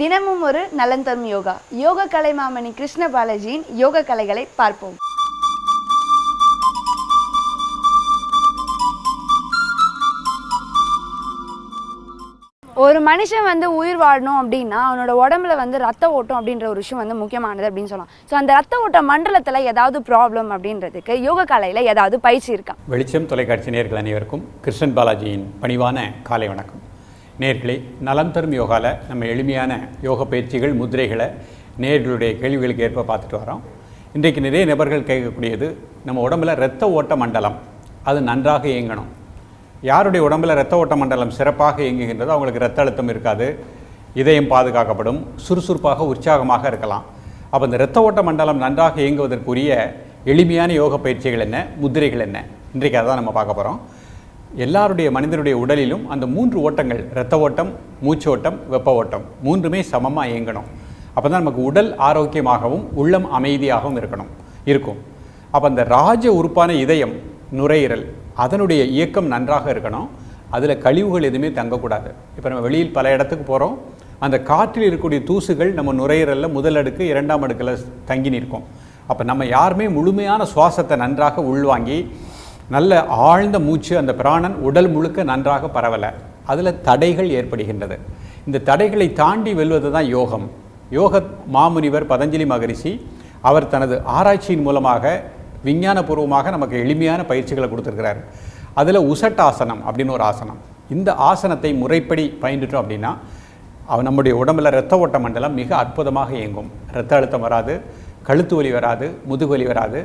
தினமும் ஒரு நலன் தரும் யோகா. யோக கலை மாமணி கிருஷ்ண பாலாஜியின் யோக கலைகளை பார்ப்போம். ஒரு மனுஷன் வந்து உயிர் வாழணும் அப்படின்னா அவனோட உடம்புல வந்து ரத்த ஓட்டம் அப்படின்ற ஒரு விஷயம் வந்து முக்கியமானது அப்படின்னு சொல்லலாம். ஸோ அந்த ரத்த ஓட்ட மண்டலத்தில் ஏதாவது ப்ராப்ளம் அப்படின்றதுக்கு யோக கலையில் ஏதாவது பயிற்சி இருக்கா? வெளிச்சம் தொலைக்காட்சி நேர்கள் அனைவருக்கும் கிருஷ்ணன் பாலாஜியின் பணிவான காலை வணக்கம். நேர்களே நலம் தரும் யோகாவில் நம்ம எளிமையான யோக பயிற்சிகள் முதிரைகளை நேர்களுடைய கேள்விகளுக்கு ஏற்ப பார்த்துட்டு வரோம். இன்றைக்கு நிறைய நபர்கள் கேட்கக்கூடியது நம்ம உடம்புல இரத்த ஓட்ட மண்டலம் அது நன்றாக இயங்கணும். யாருடைய உடம்புல இரத்த ஓட்ட மண்டலம் சிறப்பாக இயங்குகின்றதோ அவங்களுக்கு இரத்த அழுத்தம் இருக்காது இதயம் பாதுகாக்கப்படும் சுறுசுறுப்பாக உற்சாகமாக இருக்கலாம். அப்போ இந்த இரத்த ஓட்ட மண்டலம் நன்றாக இயங்குவதற்குரிய எளிமையான யோக பயிற்சிகள் என்ன முதிரைகள் என்ன? இன்றைக்கு அதான் நம்ம பார்க்க போகிறோம் எல்லாருடைய மனிதனுடைய உடலிலும் அந்த மூன்று ஓட்டங்கள் இரத்த ஓட்டம் மூச்சு ஓட்டம் வெப்ப ஓட்டம் மூன்றுமே சமமாக இயங்கணும். அப்போ தான் நமக்கு உடல் ஆரோக்கியமாகவும் உள்ளம் அமைதியாகவும் இருக்கணும் இருக்கும். அப்போ அந்த ராஜ உறுப்பான இதயம் நுரையீரல் அதனுடைய இயக்கம் நன்றாக இருக்கணும். அதில் கழிவுகள் எதுவுமே தங்கக்கூடாது. இப்போ நம்ம வெளியில் பல இடத்துக்கு போகிறோம் அந்த காற்றில் இருக்கக்கூடிய தூசுகள் நம்ம நுரையீரலில் முதல் அடுக்கு இரண்டாம் அடுக்கில் தங்கி நிற்கும். அப்போ நம்ம யாருமே முழுமையான சுவாசத்தை நன்றாக உள்வாங்கி நல்ல ஆழ்ந்த மூச்சு அந்த பிராணன் உடல் முழுக்க நன்றாக பரவலை. அதில் தடைகள் ஏற்படுகின்றது. இந்த தடைகளை தாண்டி வெல்வது தான் யோகம். யோக மாமுனிவர் பதஞ்சலி மகரிஷி அவர் தனது ஆராய்ச்சியின் மூலமாக விஞ்ஞானபூர்வமாக நமக்கு எளிமையான பயிற்சிகளை கொடுத்துருக்கிறார். அதில் உசட்டாசனம் அப்படின்னு ஒரு ஆசனம். இந்த ஆசனத்தை முறைப்படி பயின்றுட்டோம் அப்படின்னா அவ நம்முடைய உடம்புல இரத்த ஓட்ட மண்டலம் மிக அற்புதமாக இயங்கும். இரத்த அழுத்தம் வராது கழுத்து வலி வராது முதுகு வலி வராது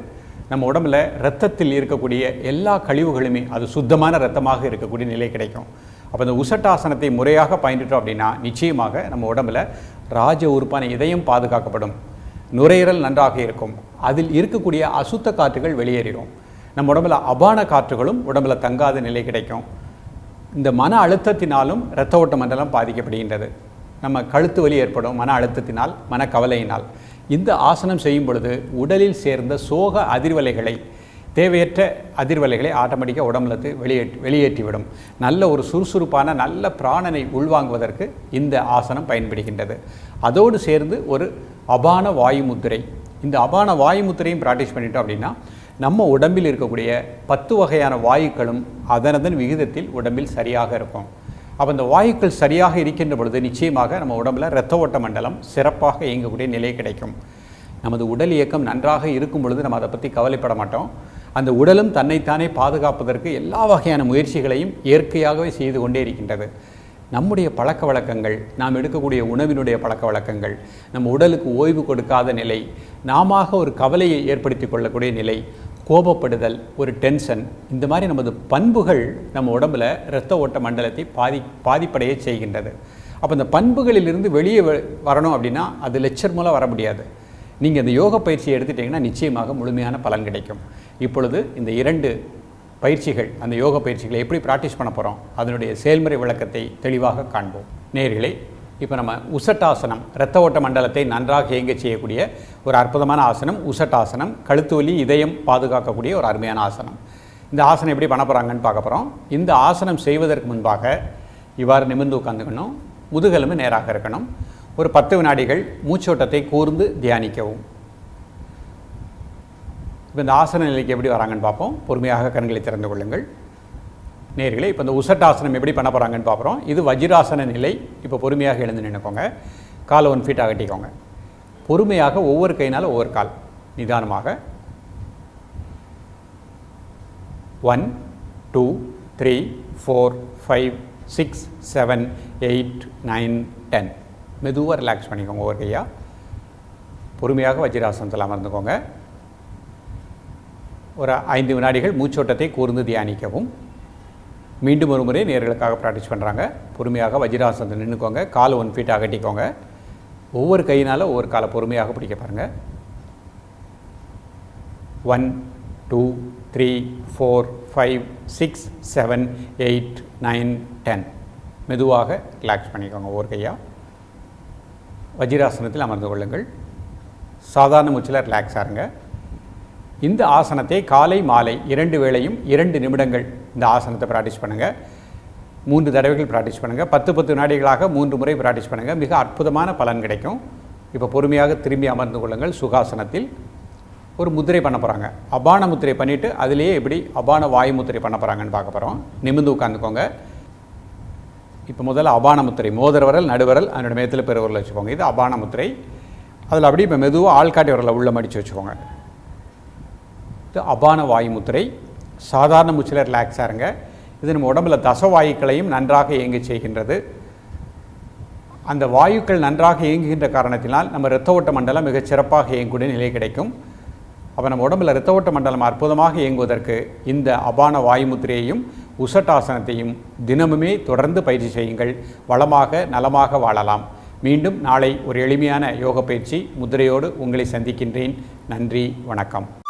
நம்ம உடம்புல ரத்தத்தில் இருக்கக்கூடிய எல்லா கழிவுகளுமே அது சுத்தமான ரத்தமாக இருக்கக்கூடிய நிலை கிடைக்கும். அப்போ இந்த உசட்டாசனத்தை முறையாக பயின்றுட்டோம் அப்படின்னா நிச்சயமாக நம்ம உடம்புல ராஜ உறுப்பான இதயம் பாதுகாக்கப்படும். நுரையீரல் நன்றாக இருக்கும். அதில் இருக்கக்கூடிய அசுத்த காற்றுகள் வெளியேறிடும். நம்ம உடம்புல அபான காற்றுகளும் உடம்புல தங்காத நிலை கிடைக்கும். இந்த மன அழுத்தத்தினாலும் இரத்த ஓட்ட மண்டலம் பாதிக்கப்படுகின்றது. நம்ம கழுத்து வலி ஏற்படும் மன அழுத்தத்தினால் மனக்கவலையினால். இந்த ஆசனம் செய்யும் பொழுது உடலில் சேர்ந்த சோக அதிர்வலைகளை தேவையற்ற அதிர்வலைகளை ஆட்டோமேட்டிக்காக உடம்புல வெளியேற்றி வெளியேற்றிவிடும். நல்ல ஒரு சுறுசுறுப்பான நல்ல பிராணனை உள்வாங்குவதற்கு இந்த ஆசனம் பயன்படுகின்றது. அதோடு சேர்ந்து ஒரு அபான வாயு முத்திரை. இந்த அபான வாயு முத்திரையும் ப்ராக்டிஸ் பண்ணிட்டோம் அப்படின்னா நம்ம உடம்பில் இருக்கக்கூடிய பத்து வகையான வாயுக்களும் அதனதன் விகிதத்தில் உடம்பில் சரியாக இருக்கும். அப்போ இந்த வாயுக்கள் சரியாக இருக்கின்ற பொழுது நிச்சயமாக நம்ம உடம்பில் இரத்த ஓட்ட மண்டலம் சிறப்பாக இயங்கக்கூடிய நிலை கிடைக்கும். நமது உடல் இயக்கம் நன்றாக இருக்கும் பொழுது நம்ம அதை பற்றி கவலைப்பட மாட்டோம். அந்த உடலும் தன்னைத்தானே பாதுகாப்பதற்கு எல்லா வகையான முயற்சிகளையும் இயற்கையாகவே செய்து கொண்டே இருக்கின்றது. நம்முடைய பழக்க வழக்கங்கள் நாம் எடுக்கக்கூடிய உணவினுடைய பழக்க வழக்கங்கள் நம்ம உடலுக்கு ஓய்வு கொடுக்காத நிலை நாம ஒரு கவலையை ஏற்படுத்தி கொள்ளக்கூடிய நிலை கோபப்படுதல் ஒரு டென்ஷன் இந்த மாதிரி நமது பண்புகள் நம்ம உடம்புல இரத்த ஓட்ட மண்டலத்தை பாதி பாதிப்படைய செய்கின்றது. அப்போ இந்த பண்புகளிலிருந்து வெளியே வ- வரணும் அப்படின்னா அது லெக்சர் மூலம் வர முடியாது. நீங்கள் இந்த யோக பயிற்சியை எடுத்துட்டிங்கன்னா நிச்சயமாக முழுமையான பலன் கிடைக்கும். இப்பொழுது இந்த இரண்டு பயிற்சிகள் அந்த யோக பயிற்சிகளை எப்படி ப்ராக்டிஸ் பண்ண போகிறோம் அதனுடைய செயல்முறை விளக்கத்தை தெளிவாக காண்போம். நேர்களை இப்போ நம்ம உசட்டாசனம் இரத்த ஓட்ட மண்டலத்தை நன்றாக இயங்க செய்யக்கூடிய ஒரு அற்புதமான ஆசனம் உசட்டாசனம் கழுத்து வலி இதயம் பாதுகாக்கக்கூடிய ஒரு அருமையான ஆசனம். இந்த ஆசனம் எப்படி பண்ண போகிறாங்கன்னு பார்க்க போகிறோம் இந்த ஆசனம் செய்வதற்கு முன்பாக இவ்வாறு நிமிர்ந்து உட்காந்துக்கணும் முதுகெலும்பு நேராக இருக்கணும். ஒரு பத்து வினாடிகள் மூச்சோட்டத்தை கூர்ந்து தியானிக்கவும். இப்போ இந்த ஆசன நிலைக்கு எப்படி வராங்கன்னு பார்ப்போம். பொறுமையாக கண்களை திறந்து கொள்ளுங்கள். நேர்களே இப்போ இந்த உசட்டாசனம் எப்படி பண்ண போகிறாங்கன்னு பார்க்குறோம் இது வஜ்ராசன நிலை. இப்போ பொறுமையாக எழுந்து நினைக்கோங்க காலை ஒன் ஃபீட் அகட்டிக்கோங்க பொறுமையாக ஒவ்வொரு கையினாலும் ஒவ்வொரு கால். நிதானமாக. One two three four five six seven eight nine ten மெதுவாக ரிலாக்ஸ் பண்ணிக்கோங்க ஒவ்வொரு கையாக பொறுமையாக வஜ்ராசனத்தில் அமர்ந்துக்கோங்க. ஒரு ஐந்து வினாடிகள் மூச்சோட்டத்தை கூர்ந்து தியானிக்கவும். மீண்டும் ஒரு முறை நேர்களுக்காக ப்ராக்டிஸ் பண்ணுறாங்க பொறுமையாக வஜ்ராசனத்தில் நின்றுக்கோங்க கால் ஒன் ஃபீட் அகட்டிக்கோங்க. ஒவ்வொரு கையினால் ஒவ்வொரு காலை பொறுமையாக பிடிக்க பாருங்கள் one two three four five six seven eight nine ten மெதுவாக ரிலாக்ஸ் பண்ணிக்கோங்க ஒவ்வொரு கையாக வஜ்ராசனத்தில் அமர்ந்து கொள்ளுங்கள். சாதாரண மூச்சில் ரிலாக்ஸ் ஆருங்க இந்த ஆசனத்தை காலை மாலை இரண்டு வேளையும் இரண்டு நிமிடங்கள் இந்த ஆசனத்தை ப்ராக்டிஸ் பண்ணுங்கள் மூன்று தடவைகள் ப்ராக்டிஸ் பண்ணுங்கள் பத்து பத்து வினாடிகளாக மூன்று முறை ப்ராக்டிஸ் பண்ணுங்கள் மிக அற்புதமான பலன் கிடைக்கும். இப்போ பொறுமையாக திரும்பி அமர்ந்து கொள்ளுங்கள். சுகாசனத்தில் ஒரு முத்திரை பண்ண போகிறாங்க அபான முத்திரை பண்ணிவிட்டு அதிலேயே எப்படி அபான வாயு முத்திரை பண்ண போகிறாங்கன்னு பார்க்க போகிறோம் நிமிர்ந்து உட்காந்துக்கோங்க இப்போ முதல்ல அபான முத்திரை மோதிர விரல் நடுவரல் அதனோட மேத்தில் பெருவரல் வச்சுக்கோங்க. இது அபான முத்திரை அதில் அப்படியே இப்போ மெதுவாக ஆள்காட்டி விரலை உள்ள மடித்து வச்சுக்கோங்க. இது அபான வாயு முத்திரை சாதாரண மூச்சில் ரிலாக்ஸாக இருங்க. இது நம்ம உடம்புல தசவாயுக்களையும் நன்றாக இயங்க செய்கின்றது. அந்த வாயுக்கள் நன்றாக இயங்குகின்ற காரணத்தினால் நம்ம இரத்த ஓட்ட மண்டலம் மிகச் சிறப்பாக இயங்கக்கூடிய நிலை கிடைக்கும். அப்போ நம்ம உடம்புல இரத்த ஓட்ட மண்டலம் அற்புதமாக இயங்குவதற்கு இந்த அபான வாயுமுத்திரையையும் உசட்டாசனத்தையும் தினமுமே தொடர்ந்து பயிற்சி செய்யுங்கள். வளமாக நலமாக வாழலாம். மீண்டும் நாளை ஒரு எளிமையான யோக பயிற்சி. முதிரையோடு உங்களை சந்திக்கின்றேன். நன்றி வணக்கம்.